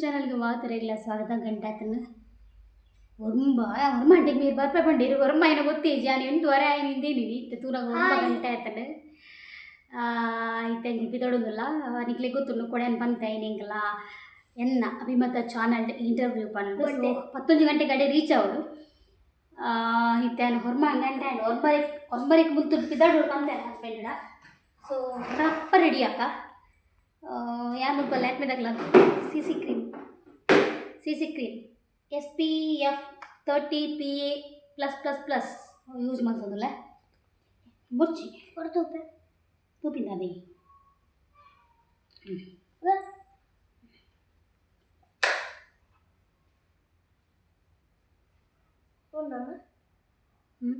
ಚಾನಲ್ಗೆ ವಾತರೆಲ್ಲ ಸ್ವಾಗತ ಗಂಟಾತನ ಒಂಬ ಅವ್ರ ಮಂಡೆ ನೀರು ಬರ್ಪ ಬಂಡಿರು ಒರಮ್ಮ ಏನೋ ಗೊತ್ತೇ ಜಾನಿ ಎಂಟುವರೆ ಆಯ್ನಿದ್ದೇನೆ ಇತ್ತು ತೂರ ಒಂಬ ಗಂಟೆ ಆಯ್ತಾನೆ ಇತ್ತೆ ಬಿದೊಡೋದಿಲ್ಲ ನಿಕ್ಲೆ ಗೊತ್ತು ಕೊಡೆಯನ್ನು ಬಂತ ಏನಿಂಗಲ್ಲ ಎನ್ನ ಅಭಿಮತ ಚಾನಲ್ ಇಂಟರ್ವ್ಯೂ ಪಣ್ಣು ಹತ್ತೊಂದು ಗಂಟೆ ಗಡೆ ರೀಚ್ ಅವರು ಇತ್ತೆ ಹೊರಮ ಗಂಟೆ ಒಂಬರಿ ಒಂಬರಿಗೆ ಮುಂತು ಬಿದ್ದಾಡು ಬಂದೆ ಹಸ್ಬೆಂಡ ಸೊ ರಪ್ಪ ರೆಡಿ ಅಕ್ಕ. ಯಾರು ಬಲ್ಲ ಯಾಕೆ C C cream C C cream S P F thirty P A plus plus plus use ಮಾಡ್ಸೋದಲ್ಲ? ಮುಚ್ಚಿ. ಹೊರತೂಪೆ ತೂಪಿಂದ ಅದೇ. ಒಂದಮ್ಮ ಹ್ಞೂ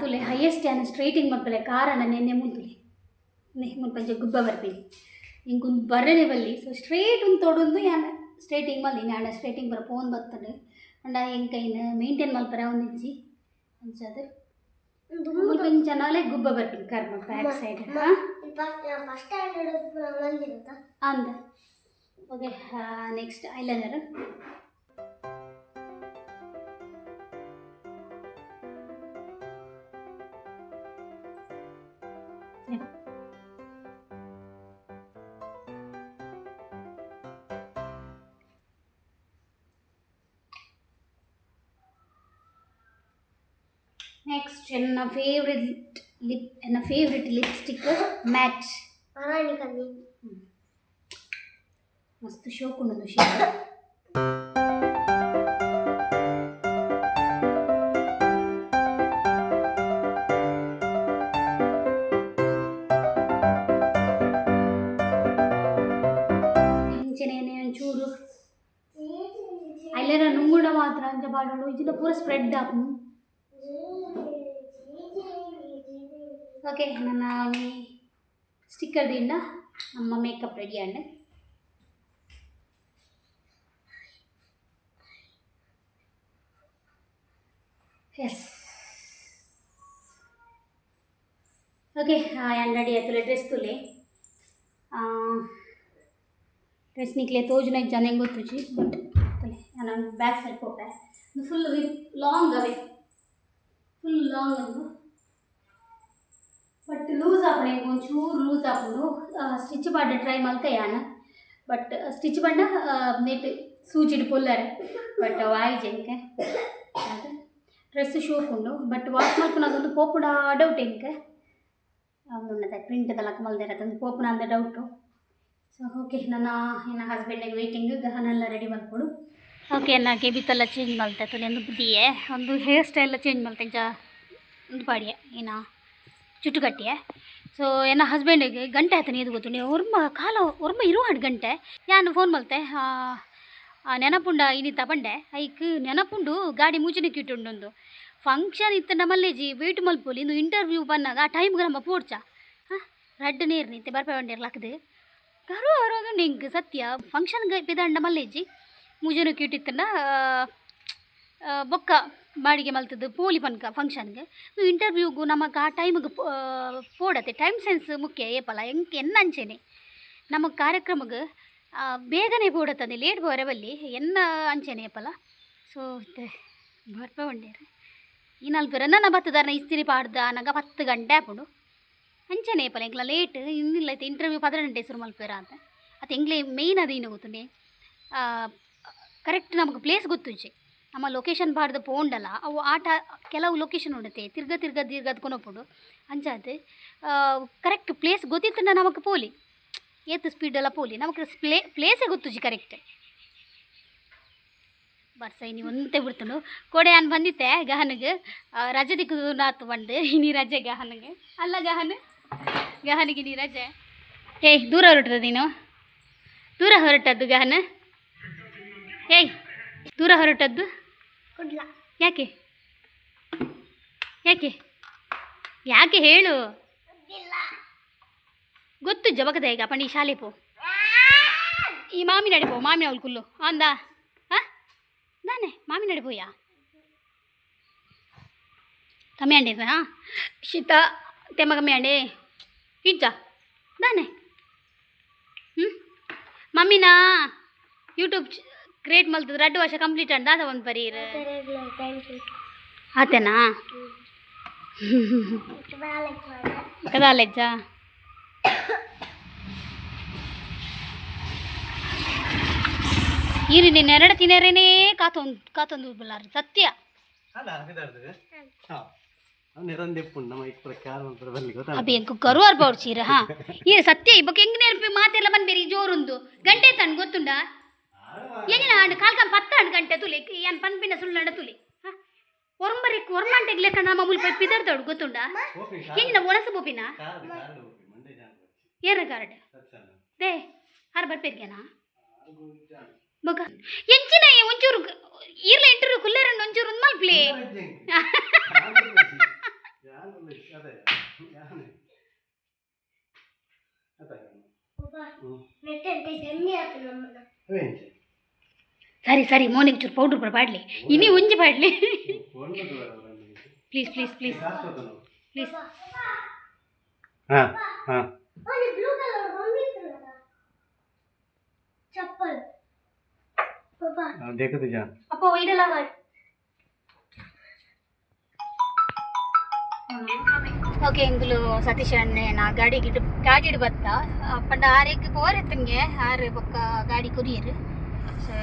ತುಲೆ ಹೈಯೆಸ್ಟ್ ಏನು ಸ್ಟ್ರೈಟಿಂಗ್ ಮಕ್ಕಳೆ ಕಾರಣ ನೆನ್ನೆ ಮುಂತುಲೆ. ನೆ ಮುನ್ಪಂಚ ಗುಬ್ಬ ಬರ್ತೀನಿ ಹಿಂಗೊಂದು ಬರ್ರೆ ಬಲ್ಲಿ ಸೊ ಸ್ಟ್ರೇಟ್ ಒಂದು ತೊಡೊಂದು ಯಾನ ಸ್ಟ್ರೈಟಿಂಗ್ ಮಲ್ಲಿ ಯಾನ ಸ್ಟ್ರೈಟಿಂಗ್ ಬರ ಫೋನ್ ಬರ್ತದೆ. ಅಂಡ ಎಂಕೈನ ಮೇಂಟೈನ್ ಮಲ್ಪರ ಒಂದಿಜ್ಜಿ ಅಂಚದು ಮುಲ್ಪ ಇಂಚನಾಲೆ ಗುಬ್ಬ ಬರ್ತೀನಿ ಕರ್ಮ ಬ್ಯಾಕ್ ಸೈಡ್ ಅಂದ. ಓಕೆ ನೆಕ್ಸ್ಟ್ ಐಲೈನರ್ నా ఫేవరెట్ లిప్ నా ఫేవరెట్ లిప్స్టిక్ మ్యాట్ మస్తు షోక్ ఉండదు చూడు. అయిన నువ్వు కూడా మాత్రం అంత పాడు ఇచ్చిన పూర స్ప్రెడ్ ఆకు ಓಕೆ ನನ್ನ ಸ್ಟಿಕ್ಕರ್ ದಿಂದ ನಮ್ಮ makeup ready and yes okay ನಾನು ರೆಡಿ ಆಯ್ತು ಡ್ರೆಸ್ ತುಲೆ ಡ್ರೆಸ್ ನಿಕ್ಲೆ ತೋಜುನ ಜನ ಗೊತ್ತುಜಿ ಬಟ್ ನಾನು ಬ್ಯಾಕ್ ಸೈಡ್ ಕೊಟ್ಟೆ ಫುಲ್ ಲಾಂಗ್ ಅವೇ ಫುಲ್ ಲಾಂಗ್ ಅಂದು ಬಟ್ ಲೂಸ್ ಆಪಣೆ ಒಂಚೂರು ಲೂಸ್ ಆಪುಂಡು ಸ್ಟಿಚ್ ಪಾಡ್ಡೆ ಟ್ರೈ ಮಲ್ತೆ ಯಾನ? ಬಟ್ ಸ್ಟಿಚ್ ಪಂಡ ನೆಟ್ ಸೂಚಿಡ್ ಪೊಲ್ಲರೆ ಬಟ್ ವಾಯ್ ಜೆಂಕೆ ಡ್ರೆಸ್ ಶೋಕ್ ಉಂಡು ಬಟ್ ವಾಶ್ ಮಾಡ್ಕೊಳೋದೊಂದು ಪೋಪುಡ ಡೌಟ್ ಎಂಕೆ ಪ್ರಿಂಟ್ ತಲಕ ಮಲ್ದಿರ ತಂದು ಪೋಪುನ ಅಂದ ಡೌಟು ಸೊ ಓಕೆ ನನ್ನ ನನ್ನ ಹಸ್ಬೆಂಡಿಗೆ ವೆಯ್ಟಿಂಗ್ ಗಹನೆಲ್ಲ ರೆಡಿ ಮಾಡ್ಕೊಡು. ಓಕೆ ನಾ ಕೆಬಿತೆಲ್ಲ ಚೇಂಜ್ ಮಾಡ್ತಾ ಒಂದು ಬುದ್ಧಿಯೇ? ಒಂದು ಹೇರ್ ಸ್ಟೈಲ್ ಚೇಂಜ್ ಮಾಡ್ತೇನೆ ಜಾ, ಒಂದು ಪಾಡಿಯೇ, ಏನ? ಚುಟ್ಟುಕಟ್ಟಿಯೇ ಸೊ ಏನ ಹಸ್ಬೆಂಡಿಗೆ ಗಂಟೆ ಆಯ್ತಾನೆ ಇದು ಗೊತ್ತು? ನೀವು ಒರ್ಮ ಕಾಲ ಒರ್ಮ ಇರುವಾಡ್ ಗಂಟೆ. ಯಾನು ಫೋನ್ ಮಲ್ತೆ? ನೆನಪುಂಡ ಇನ್ನಿ ತಗೊಂಡೆ ಐಕ್ ನೆನಪುಂಡು ಗಾಡಿ ಮುಂಚಿನ ಕಿಟ್ಟುಂಡೊಂದು ಫಂಕ್ಷನ್ ಇತ್ತು ನಮ್ಮಲ್ಲೇಜಿ ವೇಟ್ ಮಲ್ಪೋಲಿ ಇಂದು ಇಂಟರ್ವ್ಯೂ ಬಂದಾಗ ಆ ಟೈಮ್ಗೆ ನಮ್ಮ ಪೋಡ್ಚ. ಹಾಂ? ರಡ್ಡು ನೀರು ನಿಂತೆ ಬರ್ಪೆ ಬಂಡಿರ್ಲಾಕದು ಕರು ಅರೋಗ ನಿಂಗೆ ಸತ್ಯ. ಫಂಕ್ಷನ್ಗೆ ಬಿದಂಡ ಮಲ್ಲೇಜಿ ಮುಜನು ಇಟ್ಟಿತ್ತನ್ನ ಬೊಕ್ಕ ಬಾಡಿಗೆ ಮಲ್ತದ್ದು ಪೋಲಿ ಪನ್ಕ ಫಂಕ್ಷನ್ಗೆ ಇಂಟರ್ವ್ಯೂಗೂ ನಮಗೆ ಆ ಟೈಮಿಗೆ ಪೋಡತ್ತೆ. ಟೈಮ್ ಸೆನ್ಸ್ ಮುಖ್ಯ, ಏಪಲ? ಹೆಂಗೆ ಎನ್ನ ಅಂಚೆನೆ ನಮಗೆ ಕಾರ್ಯಕ್ರಮಕ್ಕೆ ಬೇಗನೆ ಪೋಡತ್ತದೆ ಲೇಟ್ ಬೋರೆ ಬಲ್ಲಿ ಎನ್ನ ಅಂಚೆನೆ, ಏಪಲ? ಸೊ ಬರ್ಪ ಬಂಡೇರಿ. ಈ ನಾಲ್ಕು ನನ್ನ ಬತ್ತದಾರನ ಇಸ್ತಿರಿ ಪಾಡ್ದ ನಗ ಹತ್ತು ಗಂಟೆ ಆಪುಂಡು. ಅಂಚೆನೆ, ಏಪಲ? ಎಂಕ್ಲ ಲೇಟ್ ಇನ್ನಿಲ್ಲ ಐತೆ. ಇಂಟರ್ವ್ಯೂ ಪದ್ರ ಗಂಟೆ ಹೆಸರು ಮಲ್ಪೇರ ಅಂತ. ಅದು ಎಂಗ್ಲೇ ಮೇಯ್ನ್ ಅದು ಏನು ಕರೆಕ್ಟ್ ನಮಗೆ ಪ್ಲೇಸ್ ಗೊತ್ತುಂಚೆ. ನಮ್ಮ ಲೊಕೇಶನ್ ಬಾಡ್ದ ಪೋಂಡಲ್ಲ ಅವು ಆಟ ಕೆಲವು ಲೊಕೇಶನ್ ಉಂಡತೆ ತಿರ್ಗ ತಿರ್ಗ ತಿರ್ಗದ್ಕೊನೊಪ್ಪುಡು ಅಂಚಾತೆ ಕರೆಕ್ಟ್ ಪ್ಲೇಸ್ ಗೊತ್ತಿತ್ತಂಡ ನಮಗೆ ಪೋಲಿ? ಏತ್ ಸ್ಪೀಡೆಲ್ಲ ಪೋಲಿ? ನಮಗೆ ಪ್ಲೇ ಪ್ಲೇಸೇ ಗೊತ್ತುಜಿ ಕರೆಕ್ಟ್ ಬರ್ಸ ಇನಿ ಒಂತೆ ಬಿಡ್ತನು ಕೊಡೆ ಅನ್ ಬಂದಿತ್ತೆ ಗಹನಿಗೆ? ರಜೆ ದಿಕ್ಕು ಬಂದು, ಇನಿ ರಜೆ ಗಹನಿಗೆ. ಅಲ್ಲ ಗಹನ? ಗಹನಿಗೆ ನೀ ರಜೆ. ಏಯ್, ದೂರ ಹೊರಟದ ನೀನು? ದೂರ ಹೊರಟದ್ದು ಗಹನ? ಏಯ್, ದೂರ ಹೊರಟದ್ದು? ಕೊಡ್ಲ ಯಾಕೆ? ಯಾಕೆ? ಯಾಕೆ ಹೇಳು? ಇಲ್ಲ ಗೊತ್ತು ಜಬಕದ ಈಗ ಪಂಡಿ ಶಾಲೆ ಪೋ. ಈ ಮಾಮಿ ನಡಿಪೋ ಮಾಮಿ ಅವಳು ಕುಲ್ಲು. ಅಂದ. ಹಾಂ? ದಾನೆ ಮಾಮಿ ನಡಿಪೋಯಾ ಕಮ್ಮಿ ಅಂಡಿದ್ನಾ ಶೀತ ತೆಮ್ಮ ಕಮ್ಮಿ ಅಂಡಿ. ಇಜ್ಜ ದಾನೆ ಹ್ಞೂ ಮಮ್ಮಿನಾ? ಯೂಟ್ಯೂಬ್ ಕ್ರಿಯೇಟ್ ಮಲ್ತಿದ್ರು ಎರಡು ವರ್ಷ ಕಂಪ್ಲೀಟ್ ಅಂದ ಅದ ಒಂದು ಬರೀರಿ ಆತೇನಾ ಕದಾಲೆಜ್ಜಾ ಇರಿ ನೀನು ಎರಡು ತಿನ್ನರೇನೇ ಕಾತೊಂದು ಕಾತೊಂದು ಬಲ್ಲಾರ ಸತ್ಯ ಅಬ್ಬಿ ಎಂಕು ಕರುವಾರ್ ಬೌರ್ಚೀರ ಹಾ ಈ ಸತ್ಯ ಇಬ್ಬಕ್ಕೆ ಹೆಂಗ್ ನೆನಪಿ ಮಾತೆಲ್ಲ ಬಂದ್ಬೇರಿ ಜೋರುಂದು ಗಂಟೆ ತನ್ ಗೊತ್ತುಂಡ ಎಂಗಿನ ಆಂಡ್ ಕಾಲ್ಕಂ ಪತ್ತ ಆಂಡ್ ಗಂಟೆ ತುಲಿ ಏನ್ ಪನ್ಪಿನ ಸುಳ್ಳಂಡ ತುಲಿ ಒರಂಬರಿ ಒರ್ಮಂಟೆಗ್ ಲೆಕ್ಕ ನಮ್ಮ ಮುಲ್ ಪೈ ಪಿದರ್ದವ್ಡು ಗೊತ್ತುಂಡ ಎಂಗಿನ ಒಣಸ ಬೋಪಿನ ಏರ ಗಾರ್ಡ್ ದೇ ಹಾರ ಬರ್ಪೇರ್ಗೆನಾ ಮಗ ಎಂಚಿನ ಒಂಚೂರು ಇರ್ಲ ಎಂಟರು ಕುಲ್ಲೇರಣ್ಣ ಒಂಚೂರು ಒಂದು ಮಲ್ಪ್ಲಿ ಅದೇ ಸರಿ ಸರಿ ಮೋನಿಗೆ ಚೂರು ಪೌಡ್ರ್ ಪಾಡ್ಲಿ ಇನ್ನಿ ಒಂಜಿ ಪಾಡ್ಲಿ ಪ್ಲೀಸ್ ಪ್ಲೀಸ್ ಪ್ಲೀಸ್ ಪ್ಲೀಸ್ ಹಾಂ ಹಾಂ ಅದು ಬ್ಲೂ ಕಲರ್ ಬಂದಿತ್ತಲ್ಲ ಚಪ್ಪಲ್ ಪಾಪಾ देखते जा ಅಪ್ಪ ಒಯ್ಡಲ್ಲ ಓಕೆ ಇಂಗುಲು ಸತೀಶ್ ಅಣ್ಣೆ ನಾ ಗಾಡಿ ಗಿಡ ಗಾಡಿ ಇಡ್ ಬತ್ತ ಪಂಡ ಆರೆಗ್ ಪೋರೆತ್ತನ್ಗೆ ಆರು ಬೊಕ್ಕ ಗಾಡಿ ಕುರಿಯರು ಸೊ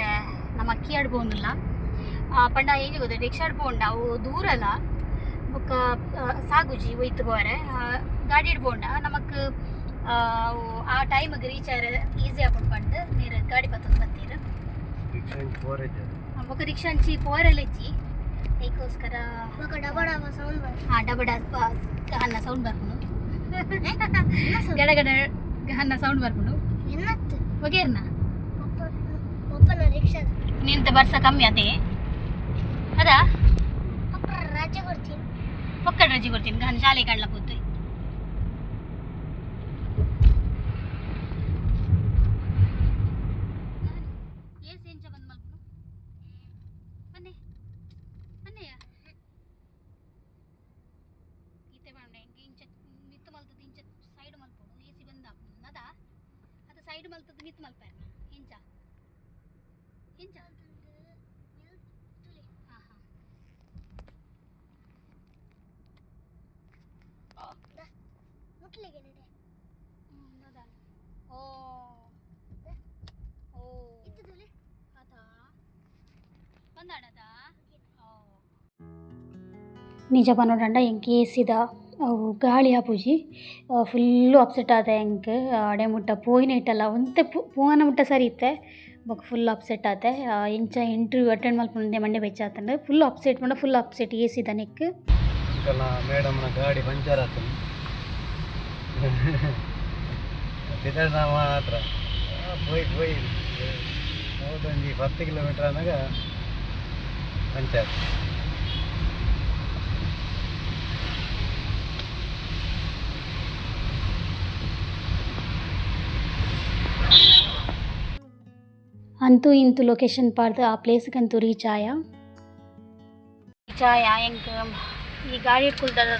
ಮತ್ತು ನಮ್ಮ ಅಕ್ಕಿ ಆಡ್ಬೋನಿಲ್ಲ ಪಂಡ ಏನು ಗೊತ್ತ ರಿಕ್ಷಾ ಆಡ್ಬೋಂಡ ಅವು ದೂರಲ್ಲ ಬೊಕ್ಕ ಸಾಗುಜಿ ಒಯ್ತು ಹೋರೆ ಗಾಡಿ ಇಡ್ಬೋಂಡ ನಮಕ್ ಅವು ಆ ಟೈಮಿಗೆ ರೀಚ್ ಆಗ ಈಸಿ ಆಗ್ಬಿಟ್ಟು ಬಂದು ನೀರು ಗಾಡಿ ಬತ್ತದ ಬರ್ತೀರ. ಬೊಕ್ಕ ರಿಕ್ಷಾ ಹಂಚಿ ಪೋರೆಲ್ಲ ಇಚ್ಚಿ ಅದಕ್ಕೋಸ್ಕರ ಹಾಂ ಡಬಡ ಗಹನ್ನ ಸೌಂಡ್ ಬರ್ಬೋದು. ಗಡಗಡ ಗಹನ್ನ ಸೌಂಡ್ ಬರ್ಬೋದು. ಒಗೇರ್ನಾ? ನಿಂತ ಬರ್ಸ ಕಮ್ಮಿ ಅದೇ. ಅದ? ಪಕ್ಕ ರಜೆ ಕೊಡ್ತೀನಿ. ಪಕ್ಕ ರಜೆ ಕೊಡ್ತೀನಿ. ಶಾಲೆ ಕಾಣ್ಲ ಕೂತು ಏಸ್ ಎಂಚ ಬಂದ್ ಮಲ್ಪನು ಬನ್ನಿ ಬನ್ನಿಯ ಈತೆ ಬಾಂಡ ಇಂಗೆ ಇಂಚ ಮಿತ್ತು ಮಲ್ತದ ಇಂಚ ಸೈಡ್ ಮಲ್ಪೋಡು ಎಸಿ ಬಂದ ಅದ ಅದು ಸೈಡ್ ಮಲ್ತದ ಮಿತ್ತು ಮಲ್ಪಾರ ಇಂಚ ಇಂಚ ಹಾಂ ಹಾಂ ನಡೆ ಹ್ಮ್, ಅದ. ಓ. ಓ. ತುಳಿ ಅದಾ ಬಂದಾಡದ ನಿಜ ಪನ್ನೋಡಂಡ ಎಂಕ್ ಏಸಿದ ಅವು ಗಾಳಿ ಆಪುಜಿ ಫುಲ್ಲು ಅಪ್ಸೆಟ್ ಆದ ಎಂಕ್ ಅಡೆ ಮುಟ್ಟ ಪೋಯಿನ ಇಟ್ಟಲ್ಲ ಒಂತೆ ಪೋನ ಮುಟ್ಟ ಸರಿ ಇತ್ತೆ ಬೊಕ ಫುಲ್ ಅಪ್ಸೆಟ್ ಆತೆ ಇಂಚ ಇಂಟರ್ವ್ಯೂ ಅಟೆಂಡ್ ಮಲ್ಪುಂಡೆ ಮಂಡೆ ಬೆಚ್ಚ ಆತಂಡ ಫುಲ್ ಅಪ್ಸೆಟ್ ಮಂಡ ಫುಲ್ ಅಪ್ಸೆಟ್ ಏಸಿದ ನೆಕ್ ಕಲ ಮೇಡಮ್ನ ಗಾಡಿ ಪಂಚರ್ ಆತು ಸಿದ್ಧಣ್ಣ ಮಾತ್ರ. ಹೋಯ್ತು ಹೋಯ್ತು ಒಂದು ಹತ್ತು ಕಿಲೋಮೀಟ್ರ್ ಆದಾಗ ಪಂಚಾಯತ್ ಅಂತೂ ಇಂತೂ ಲೊಕೇಶನ್ ಪಾಡ್ದು ಆ ಪ್ಲೇಸ್ಗಂತೂ ರೀಚ್ ಆಯ? ರೀಚ್ ಆಯ ಹೆಂಗೆ? ಈ ಗಾಡಿ ಕುಲ್ದದ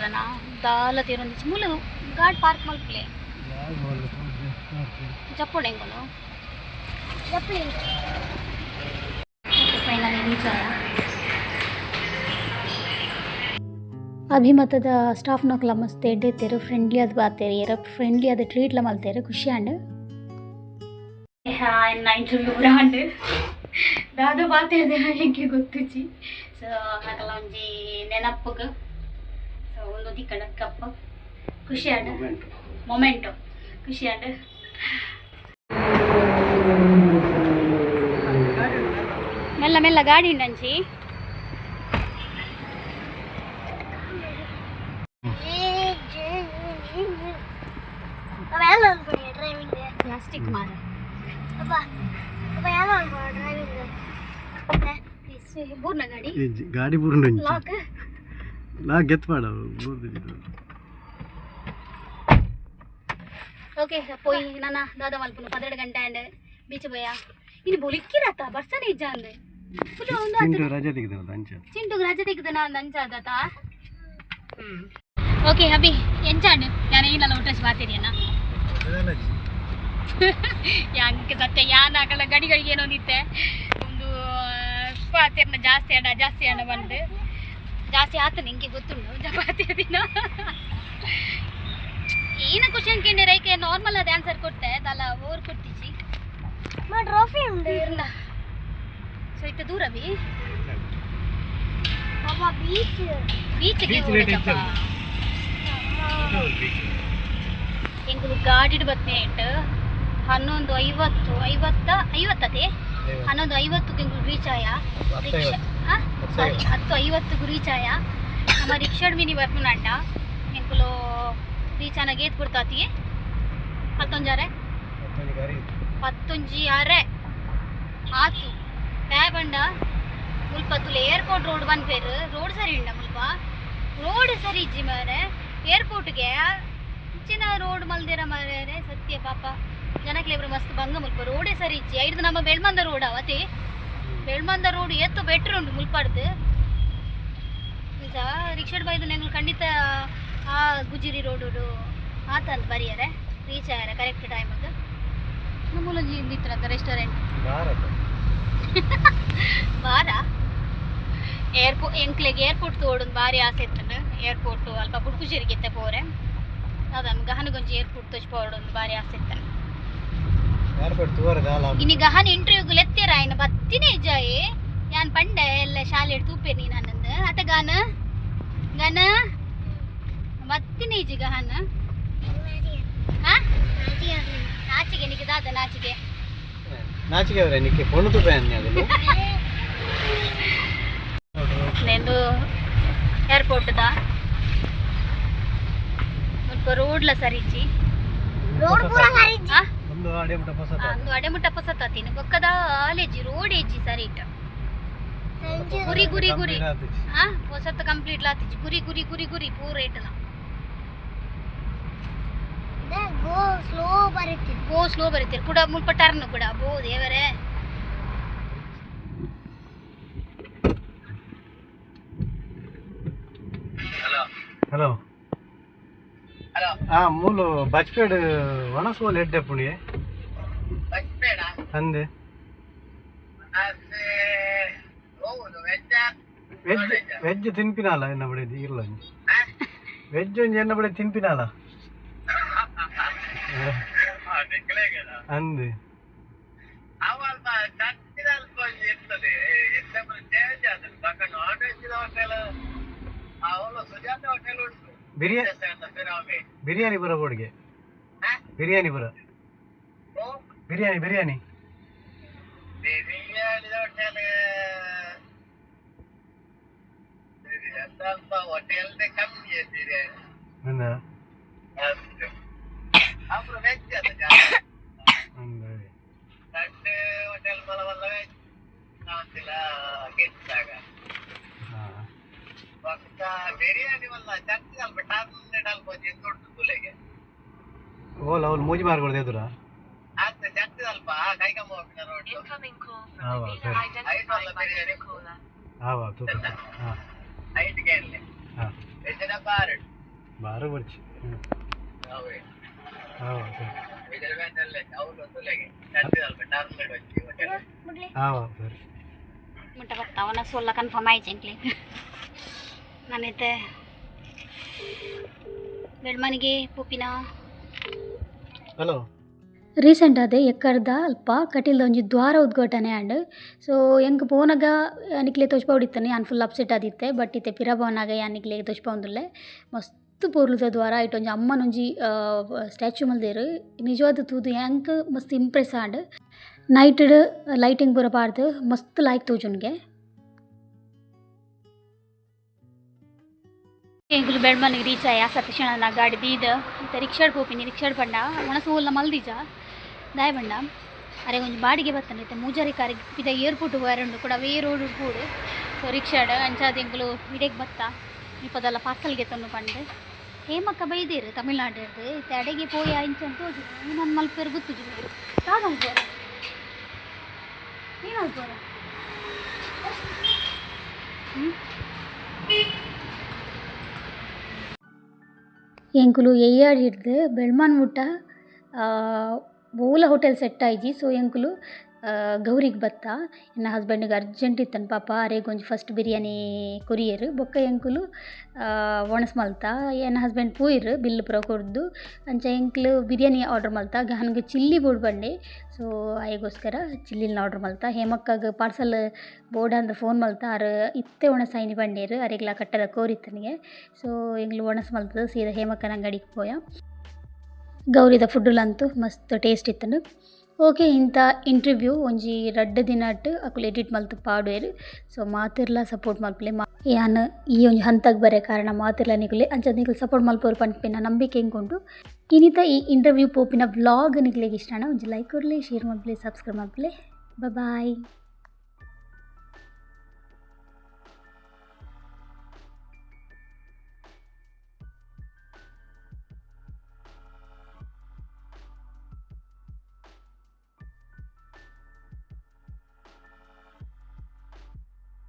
ದಾಲ ತಿರುಂದಿಚ್ಚು ಮುಳುಗು ಗಾಡಿ ಪಾರ್ಕ್ ಮಲ್ಪ್ಲೆ ಚಪ್ಪೋಣ ಹೆಂಗನು? ಚಪ್ಪಲಿ ಫೈನಲಿ ರೀಚ್ ಆಯ ಅಭಿಮತದ ಸ್ಟಾಫ್ ನೋಕ್ಲ ಮಸ್ತ್ ಎಡ್ಡೆತ್ತೇರು ಫ್ರೆಂಡ್ಲಿ ಅದು ಬಾತೇರಿ ಎರ ಫ್ರೆಂಡ್ಲಿ ಅದು ಟ್ರೀಟ್ಲ ಮಲ್ತೇರು ಖುಷಿ ಅಂಡ್ ಇಂಟರ್ವ್ಯೂ ಬ್ರಾಂಡ್ ದಾದು ಬಾತೇರ್ದೆ ಹೆಂಗೆ ಗೊತ್ತುಚಿ ಸೊ ಹಾಕಲ್ಲ ಒಂಜಿ ನೆನಪುಗ. ಸೊ ಒಂದು ದಿಕ್ಕಡ ಕಪ್ಪ. ಖುಷಿ ಅಂಡ್ ಮೊಮೆಂಟು ಖುಷಿ ಅಂಡ್ ಮೆಲ್ಲ ಮೆಲ್ಲ ಗಾಡಿ ಉಂಡಂಚಿ ಗಾಡಿ? ಡ್ರೈವಿಂಗ್ ಪ್ಲಾಸ್ಟಿಕ್ ಮಾರ ಅಪ್ಪ ಅಪ್ಪ ಯಾವ ಅನ್ಕೊಡ ಡ್ರೈವಿಂಗ್ ಬೂರ್ನ ಗಾಡಿ ಗಾಡಿ ಬುರುಂಡು ಲಾಕ್ ನಾ ಗೆತ್ ಮಾಡ ಓಕೆ ಪೋಯಿ ನನ್ನ ದಾದ ಮಲ್ಪುನು ಪದೆರಡು ಗಂಟೆ ಅಂಡ್ ಬೀಚ್ ಪೋಯ? ಇನ್ನು ಬುಲಿಕ್ಕಿರತ್ತ? ಬರ್ಸನ ಇಜ್ಜ ಅಂದೆ ಫುಲ್ ಒಂದು ಚಿಂಟು ರಜೆ ತೆಗೆದ ಅಂಚ. ಚಿಂಟು ರಜೆ ತೆಗೆದ ನಾನು ಅಂಚಾದತ ಓಕೆ ಅಭಿ ಎಂಚಾಂಡ್ ನಾನು ಏನಲ್ಲ ಊಟಸ್ ಬಾತಿರಿಯನ್ನ ಯಾಕೆ ಸತ್ಯ ಯಾನ ಆಗಲ್ಲ ಗಡಿ ಗಡಿ ಏನೋ ನಿತ್ತೆ? ಒಂದು ಚಪಾತಿಯನ್ನ ಜಾಸ್ತಿ ಹಣ ಜಾಸ್ತಿ ಹಣ ಬಂದು. ಜಾಸ್ತಿ ಆತ ನಿಂಗೆ ಗೊತ್ತುಂಡು ಚಪಾತಿ ದಿನ ಏನು ಕ್ವಶನ್ ಕೇಂದ್ರ ಐಕೆ ನಾರ್ಮಲ್ ಅದು ಆನ್ಸರ್ ಕೊಡ್ತೆ. ಅದಲ್ಲ ಓರ್ ಕೊಡ್ತೀಸಿ ಮಾಡಿ ಟ್ರೋಫಿ ಉಂಡು ಇರ್ಲ. ಸೊ ಇತ್ತ ದೂರ ಬಿ? ಬಾಬಾ ಬೀಚ್ ಬೀಚ್ಗೆ ಹೋಗಬೇಕಪ್ಪ. ಎಂಗು ಗಾಡಿಡ್ ಬತ್ತನೆ ಇಟ್ಟು ಹನ್ನೊಂದು ಐವತ್ತು ಐವತ್ತ ಐವತ್ತದೆ ಹನ್ನೊಂದು ಐವತ್ತು ಎಂಗು ರೀಚ್ ಆಯ? ರಿಕ್ಷಾ ಸಾರಿ ಹತ್ತು ಐವತ್ತಕ್ಕೆ ರೀಚ್ ಆಯ? ನಮ್ಮ ರಿಕ್ಷಾಡ್ ಮಿನಿ ಬರ್ಪುನಂಡ ಎಂಕುಲು ರೀಚ್ ಚೆನ್ನಾಗಿ ಗೇತ್ ಕೊಡ್ತಾತಿ ಹತ್ತೊಂಜಾರೆ? ಹತ್ತೊಂಜಿ ಅರೆ ಆತು. ಟෑ ಬಂಡ ಮುಲ್ಪ ತುಲ ಏರ್ಪೋರ್ಟ್ ರೋಡ್ ಬಂದ್ಪೇರು ರೋಡ್ ಸರಿ ಉಂಡ ಮುಲ್ಪ? ರೋಡ್ ಸರಿ ಇಜ್ಜಿ ಮಾರೆ. ಏರ್ಪೋರ್ಟ್ಗೆ ಇಂಚಿನ ರೋಡ್ ಮಲ್ದಿರ ಮಾರ್ಯಾರೆ ಸತ್ಯ ಪಾಪ. ಜನಕ್ಲೇಬ್ರ ಮಸ್ತ್ ಭಂಗ ಮುಲ್ಪ. ರೋಡೇ ಸರಿ ಇಜ್ಜಿ. ಐದು ನಮ್ಮ ಬೆಳ್ಮಂದ ರೋಡ್ ಅವತಿ. ಬೆಳ್ಮಂದ ರೋಡ್ ಎತ್ತು ಬೆಟ್ರ್ ಉಂಟು ಮುಲ್ಪಾಡ್ದು ರಿಕ್ಷಡ್ ರಿಕ್ಷಾಡ್ ಬೈದು ನಂಗೆ ಖಂಡಿತ ಆ ಗುಜಿರಿ ರೋಡು ಆತ ಅಂತ ಬರಿಯಾರೆ ರೀಚ್ ಆಗ್ಯಾರ ಕರೆಕ್ಟ್ ಟೈಮಿಗೆ ನಮ್ಮೂಲಂಜಿ ಇಂದಿತ್ತರಂತ ರೆಸ್ಟೋರೆಂಟ್ ಬಾರ? ಏರ್ಪೋ ಎಂಕ್ಲೆಗೆ ಏರ್ಪೋರ್ಟ್ ತೋಡೊಂದು ಭಾರಿ ಆಸೆ ಇತ್ತು ಏರ್ಪೋರ್ಟ್ ಅಲ್ಪ ಬುಡ್ಕುಶೇರಿಗೆತ್ತೆ ಪೋರೆ. ಅದನ್ನು ಗಹನಗೊಂಜಿ ಏರ್ಪೋರ್ಟ್ ತೋಚ್ ಪೋಡೊಂದು ಭಾರಿ ಆಸೆ ಇತ್ತು ಇನ್ನು ಗಹನ ಇಂಟರ್ವ್ಯೂಗೆ ಲೆತ್ತೀರ ಆಯ್ನ ಬತ್ತಿನೇ ಜಾಯಿ ಯಾನ್ ಪಂಡೆ ಎಲ್ಲ ಶಾಲೆ ತೂಪೆ ನೀ ನನ್ನಂದು ಅತ ಗಾನ? ಗಾನ? ಮತ್ತಿನ ಈಜಿಗ ಹನ್ನ ನಾಚಿಗೆ ನಿಕ್ಕೆ ದಾದ ನಾಚಿಗೆ. ನಾಚಿಗೆ ಅವರೇ ನಿಕ್ಕೆ ಕೊಣತು ಬೇನೆ ಅದು. ನೆಂದು ಏರ್ಪೋರ್ಟ್ ದ. ಮುಲ್ಪ ರೋಡ್ಲ ಸರಿಚಿ. ರೋಡ್ ಪೂರ ಸರಿಚಿ. ಒಂದು ಅಡೆ ಮುಟ್ಟ ಪಸತ. ಒಂದು ಅಡೆ ಮುಟ್ಟ ಪಸತ ತಿನ ಬೊಕ್ಕದ ಆಲೇಜಿ ರೋಡ್ ಏಜಿ ಸರಿಟ. ಗುರಿ ಗುರಿ ಗುರಿ. ಹಾ? ಪಸತ ಕಂಪ್ಲೀಟ್ ಲಾತಿಜಿ ಗುರಿ ಗುರಿ ಗುರಿ ಗುರಿ ಪೂರ ಏಟಲ ಗೋ ಸ್ಲೋ ಬರುತ್ತೆ ಗೋ ಸ್ಲೋ ಬರೀತೀರಿ ಕೂಡ ಮುಲ್ಪ ಟರ್ನ್ ಕೂಡ ಬೋ ದೇವರೇ ಹಲೋ ಆ ಮೂಲು ಬಚ್ಪೇಡ್ ಒಣಸೋಲ್ ಎಡ್ಡೆ ಪುಣಿ ಅಂದೆ ವೆಜ್ ವೆಜ್ ತಿನ್ಪಿನಲ್ಲ ಎನ್ನ ಬಡೆ ಇರ್ಲ ವೆಜ್ ಒಂಜಿ ಎನ್ನ ಬಡೆ ತಿನ್ಪಿನಲ್ಲ ಅಂದೆ. ಬಿರಿಯಾನಿ ಬಿರಿಯಾನಿ ಬರ ಬೋಡ್ಗೆ ಬಿರಿಯಾನಿ ಬರ. ಬಿರಿಯಾನಿ ಬಿರಿಯಾನಿ. ಅಂದ ಓಲ್ ಅವ್ಲು ಮೂಜಿ ಮಾರ್ಕೊಳ್ದು ಎದುರ? ಬಾರ ಬರ್ಚಿ. ಹಾವ ಸರಿ ಮುಟ್ಟ ಬತ್ತ ಅವನ ಸೊಲ್ಲ ಕನ್ಫರ್ಮ್ ಆಯ್ತು ನಾನೈತೆ ಬೆಳ್ಮನಿಗೆ ಪುಪ್ಪಿನ ಹಲೋ ರೀಸೆಂಟ್ ಅದೇ ಎಕ್ಕರ್ದ ಅಲ್ಪ ಕಟೀಲ್ದ ಒಂಜಿ ದ್ವಾರ ಉದ್ಘಾಟನೆ ಆಂಡ್ ಸೊ ಹೆಂಗೆ ಪೋನಗ ಯಾನಿಕ್ಲೆ ತೊಚ್ಪೌಡಿತ್ತಾನೆ ಯಾನ್ ಫುಲ್ ಅಪ್ಸೆಟ್ ಆದಿತ್ತೆ ಬಟ್ ಇತ್ತೆ ಪಿರ ಯಾನಿಕ್ಲೆ ಯಾನಿಕ್ಲೆ ಒಂದಲ್ಲೇ ಮಸ್ತ್ ದ್ವಾರ ಐಟ್ ಒಂಜಿ ಅಮ್ಮನೊಂಜಿ ಸ್ಟ್ಯಾಚ್ಯೂ ಮಲ್ದೆರ್ ನಿಜವಾದ ತೂದು ಯಾಂಕ್ ಮಸ್ತ್ ಇಂಪ್ರೆಸ್ ಆಂಡ್ ನೈಟ್ ಲೈಟಿಂಗ್ ಪೂರ ಪಾಡ್ದು ಮಸ್ತ್ ಲಾಯ್ಕ್ ತೋಜುನ್ಗೆ ಎಂಕುಲು ಬೆಳ್ಮನಿಗೆ ರೀಚ್ ಆಯ ಸತೀಶಣ ನಾ ಗಾಡಿ ದೀದ ರಿಕ್ಷಾಡ್ ಪೋಪಿನಿ ರಿಕ್ಷಾಡ್ ಪಂಡ ಮನಸ್ಸು ಎಲ್ಲ ಮಲ್ದೀಜ ದಾಯ ಪಂಡ ಅರೆ ಒಂಜಿ ಬಾಡಿಗೆ ಬತ್ತಾನೆ ಇತ್ತೆ ಮೂಜಾರಿ ಕಾರಿಗೆ ಇದ ಏರ್ಪೋರ್ಟ್ ಬರಂಡು ಕೂಡ ಅವೇ ರೋಡ್ ಕೂಡು ಸೊ ರಿಕ್ಷಾಡ್ ಅಂಚಾದ ಎಂಕುಲು ವಿಡೆಗ್ ಬತ್ತ ಇಪ್ಪದೆಲ್ಲ ಪಾರ್ಸಲ್ಗೆ ತಂದು ಪಂಡು ಹೇಮಕ್ಕ ಬೈದಿರು ತಮಿಳ್ನಾಡು ಇತ್ತೆ ಅಡೆಗೆ ಪೋಯಿ ಆಯ್ತು ಅಂತ ಹೋಗಿ ನನ್ನ ಮಲ್ಪೇರು ಗೊತ್ತಿದ್ದು ಇವರು ಕಾಗಲ್ಪೋರ ಏನು ಅಲ್ಪೋರ ಎಂಕುಲು ಎಯ್ಯಾಡಿಡ್ದು ಬೆಳ್ಮಾನ್ ಊಟ ಓಲ ಹೋಟೆಲ್ ಸೆಟ್ ಆಯ್ಜಿ ಸೊ ಎಂಕುಲು ಗೌರಿಗೆ ಬತ್ತ. ಎನ್ನ ಹಸ್ಬೆಂಡಿಗೆ ಅರ್ಜೆಂಟ್ ಇತ್ತನ ಪಾಪ. ಅರೆಗೊಂಜ್ ಫಸ್ಟ್ ಬಿರಿಯಾನಿ ಕೊರಿಯರ್, ಬೊಕ್ಕ ಎಂಕುಲು ಒಣಸ್ ಮಲ್ತ. ಏನ ಹಸ್ಬೆಂಡ್ ಪೂಯಿರ್, ಬಿಲ್ ಪೂರ ಕೊಡ್ದು. ಅಂಚ ಎಂಕ್ಲು ಬಿರಿಯಾನಿ ಆರ್ಡರ್ ಮಲ್ತ. ಗಹನ್ಗೆ ಚಿಲ್ಲಿ ಬೋಡ್ ಬಂಡೆ. ಸೊ ಅಯ್ಯಗೋಸ್ಕರ ಚಿಲ್ಲಿನ ಆರ್ಡರ್ ಮಲ್ತ. ಹೇಮಕ್ಕಾಗ ಪಾರ್ಸಲ್ ಬೋರ್ಡ್ ಅಂದ್ರೆ ಫೋನ್ ಮಲ್ತ. ಅರ ಇತ್ತೆ ಒಣಸ್ ಐನಿ ಬಂಡೇರು. ಅರೆಗ್ಲ ಕಟ್ಟದ ಕೋರಿತ್ತನಿಗೆ ಸೊ ಎಂಗ್ಲು ಒಣಸ್ ಮಲ್ತದ. ಸೀದಾ ಹೇಮಕ್ಕನ ಅಂಗಡಿಗೆ ಪೋಯ. ಗೌರಿದ ಫುಡ್ಡುಲಂತೂ ಮಸ್ತ್ ಟೇಸ್ಟ್ ಇತ್ತನು. ಓಕೆ, ಇಂಥ ಇಂಟರ್ವ್ಯೂ ಒಂಜಿ ರಡ್ಡ್ ದಿನಟ್ ಅಕುಲು ಎಡಿಟ್ ಮಲ್ತು ಪಾಡುವೆರ್. ಸೊ, ಮಾತಿರ್ಲ ಸಪೋರ್ಟ್ ಮಲ್ಪಲೆ. ಮಾ ಯಾನ್ ಈ ಒಂಜಿ ಹಂತಕ್ಕೆ ಬರೆ ಕಾರಣ ಮಾತಿರ್ಲ ನಿಕುಲೆ ಅಂಚ ನಿಕುಲು ಸಪೋರ್ಟ್ ಮಲ್ಪೋರು ಪಂಪಿನ ನಂಬಿಕೆ ಹೆಂಗೊಂಡು ಇನ್ನಿತ ಈ ಇಂಟರ್ವ್ಯೂ ಪೋಪಿನ ವ್ಲಾಗ್ ನಿಗಲಿಗೆ ಇಷ್ಟನ ಒಂಜಿ ಲೈಕ್ ಕೊಡ್ಲಿ, ಶೇರ್ ಮಾಡ್ಲಿ ಸಬ್ಸ್ಕ್ರೈಬ್ ಮಲ್ಪಲೆ. ಬಾಯ್